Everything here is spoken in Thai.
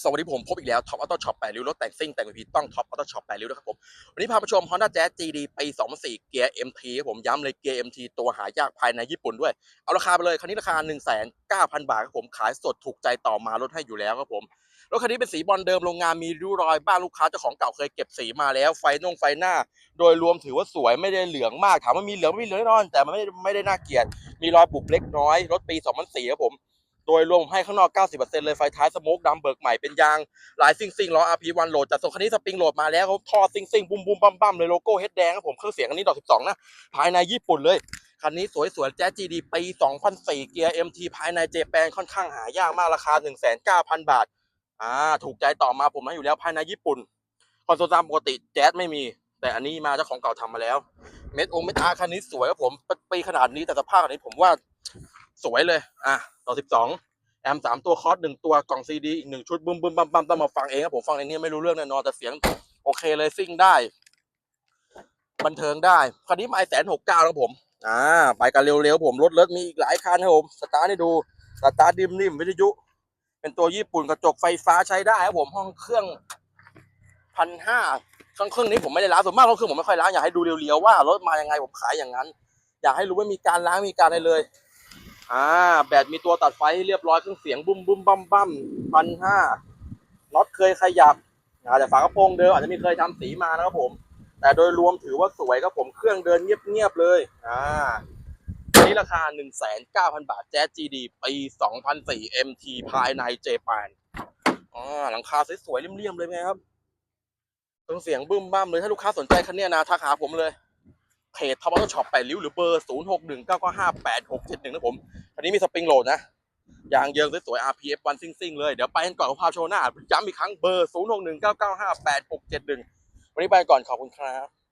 สวัสดีผมพบอีกแล้วท็อปออโต้ช็อปแปดริ้วรถแต่งซิ่งแต่งพีต้องท็อปออโต้ช็อปแปดริ้วนะครับผมวันนี้พาไปชม Honda Jazz GD ปี2004เกียร์ MT ครับผมย้ำเลยเกียร์ MT ตัวหายากภายในญี่ปุ่นด้วย เอาราคาไปเลย คันนี้ราคา 1 9 0 0 0 บาทครับผมขายสดถูกใจต่อมาลดให้อยู่แล้วครับผมรถคันนี้เป็นสีบอลเดิมโรงงานมีริ้วรอยบ้านลูกค้าเจ้าของเก่าเคยเก็บสีมาแล้วไฟนงไฟหน้า โดยรวมถือว่าสวยไม่ได้เหลืองมากถามว่ามีเหลืองไม่มีเหลืองแน่นอนแต่มันไม่ไม่ได้น่าเกลียดมีรอยบุบเล็กน้อยรถปี2004ครับผม โดยรวมผมให้ข้างนอก 90%เลยไฟท้ายสโมกดำเบิกใหม่เป็นยางลายซิ่งซิ่งล้อ RP1 โหลดจัดส่งคันนี้สปริงโหลดมาแล้วครับท่อซิ่งซิ่งบุ้มบุ้มบั้มบั้มเลยโลโก้เฮดแดงครับผมเครื่องเสียงคันนี้ดอก 12 นะ ภายในญี่ปุ่นเลย คันนี้สวยสวยแจ๊ส GD ปี 2004 เกียร์ MT ภายในเจแปนค่อนข้างหายากมากราคา 1,900,000 บาทอ่าถูกใจต่อมาผมให้อยู่แล้วภายในญี่ปุ่นคอนโซลตามปกติแจ๊สไม่มี แต่อันนี้มาเจ้าของเก่าทำมาแล้ว เม็ดองเม็ดอาคันนี้สวยครับผมปีขนาดนี้แต่สภาพอันนี้ผมว่า สวยเลย อะ ต่อ 12 แอมสามตัวคอร์สหนึ่งตัวกล่องซีดีอีกหนึ่งชุดบึ้มบึ้มบัมบัมต้องมาฟังเองครับผมฟังในนี้ไม่รู้เรื่องแน่นอนแต่เสียงโอเคเลยซิ่งได้ บันเทิงได้คันนี้มาแสนหกเก้าครับผม อ่า ไปกันเร็วๆผมรถเลิศมีอีกหลายคันครับผมสตาร์ทให้ดูสตาร์ทดิมนิ่มวิทยุ เป็นตัวญี่ปุ่นกระจกไฟฟ้าใช้ได้ครับผมห้องเครื่องพันห้าเครื่องเครื่องนี้ผมไม่ได้ล้างส่วนมากห้องเครื่องผมไม่ค่อยล้างอยากให้ดูเรียวๆว่ารถมายังไงผมขายอย่างนั้น อยากให้รู้ว่ามีการล้างมีการอะไรเลย อ่า แบตมีตัวตัดไฟให้เรียบร้อยเครื่องเสียงบุ้มบุ้มบั้มบั้มพันห้าน็อตเคยขยับอาจจะฝากระโปรงเดิมอาจจะมีเคยทำสีมานะครับผม แต่โดยรวมถือว่าสวยครับผมเครื่องเดินเงียบๆเลยอ่านี่ราคา 1,900,000 บาทแจ๊ส GD ปี2004 MT ภายในเจแปนอ่าหลังคาสวยๆเลี่ยมๆเลยไงครับเครื่องเสียงบึ้มบ้ามเลยถ้าลูกค้าสนใจคันนี้นะทักหาผมเลย จท็อปออโต้ช็อปแปดริ้วหรือเบอร์0 6 1 9 9 5 8 6 7 1นะผมคันนี้มีสปริงโหลดนะยางเยิงสวยๆ RPF วันซิ่งๆ เลย เดี๋ยวไปกันก่อนของพาโชว์หน้าย้ำอีกครั้งเบอร์ 0 6 1 9 9 5 8 6 7 1 วันนี้ไปก่อนขอบคุณครับ